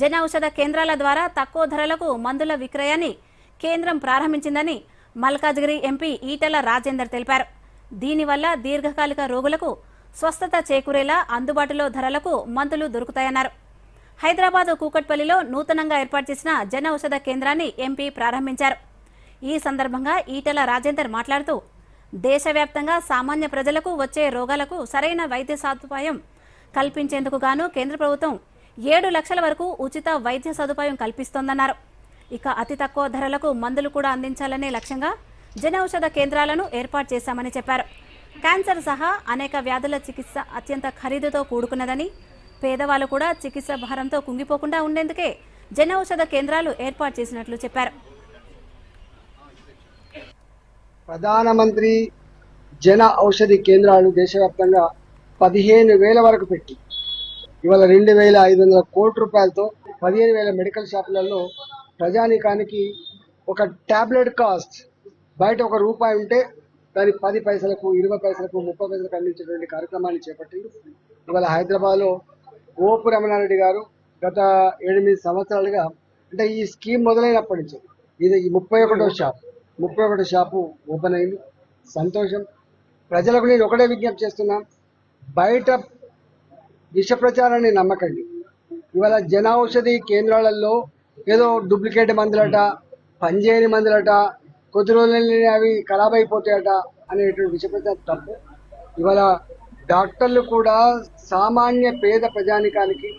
జన ఔషధ కేంద్రాల ద్వారా తక్కువ ధరలకు మందుల విక్రయాన్ని కేంద్రం ప్రారంభించిందని మల్కాజ్గిరి ఎంపీ ఈటెల రాజేందర్ తెలిపారు. దీనివల్ల దీర్ఘకాలిక రోగులకు స్వస్థత చేకూరేలా అందుబాటులో ధరలకు మందులు దొరుకుతాయన్నారు. హైదరాబాద్ కూకట్పల్లిలో నూతనంగా ఏర్పాటు చేసిన జన ఔషధ కేంద్రాన్ని ఎంపీ ప్రారంభించారు. ఈ సందర్భంగా ఈటెల రాజేందర్ మాట్లాడుతూ దేశవ్యాప్తంగా సామాన్య ప్రజలకు వచ్చే రోగాలకు సరైన వైద్య సదుపాయం కల్పించేందుకు గాను కేంద్ర ప్రభుత్వం ఏడు లక్షల వరకు ఉచిత వైద్య సదుపాయం కల్పిస్తోందన్నారు. ఇక అతి తక్కువ ధరలకు మందులు కూడా అందించాలనే లక్ష్యంగా జన ఔషధ కేంద్రాలను ఏర్పాటు చేశామని చెప్పారు. క్యాన్సర్ సహా అనేక వ్యాధుల చికిత్స అత్యంత ఖరీదుతో కూడుకున్నదని పేదవాళ్ళు కూడా చికిత్స భారంతో కుంగిపోకుండా ఉండేందుకే జన ఔషధ కేంద్రాలు ఏర్పాటు చేసినట్లు చెప్పారు. ప్రధానమంత్రి జన ఔషధి కేంద్రాలు దేశవ్యాప్తంగా పదిహేను వేల వరకు పెట్టి ఇవాళ రెండు వేల ఐదు వందల కోట్ల రూపాయలతో పదిహేను వేల మెడికల్ షాపులలో ప్రజానీకానికి ఒక ట్యాబ్లెట్ కాస్ట్ బయట ఒక రూపాయి ఉంటే దాని పది పైసలకు ఇరవై పైసలకు ముప్పై పైసలకు అందించేటువంటి కార్యక్రమాన్ని చేపట్టింది ఇవాళ హైదరాబాద్లో గోపు రమణారెడ్డి గారు గత ఎనిమిది సంవత్సరాలుగా అంటే ఈ స్కీమ్ మొదలైనప్పటి నుంచి ఇది ఈ ముప్పై ఒకటో షాప్ ముప్పై ఒకటో షాపు ఓపెన్ అయింది. సంతోషం. ప్రజలకు నేను ఒకటే విజ్ఞప్తి చేస్తున్నా బయట విష ప్రచారాన్ని నమ్మకండి. ఇవాళ జన ఔషధి కేంద్రాలలో ఏదో డూప్లికేట్ మందులట పనిచేయని మందులట కొద్ది రోజులని అవి ఖరాబ్ అయిపోతాయట అనేటువంటి విష ప్రచారం తప్పు. ఇవాళ డాక్టర్లు కూడా సామాన్య పేద ప్రజానికానికి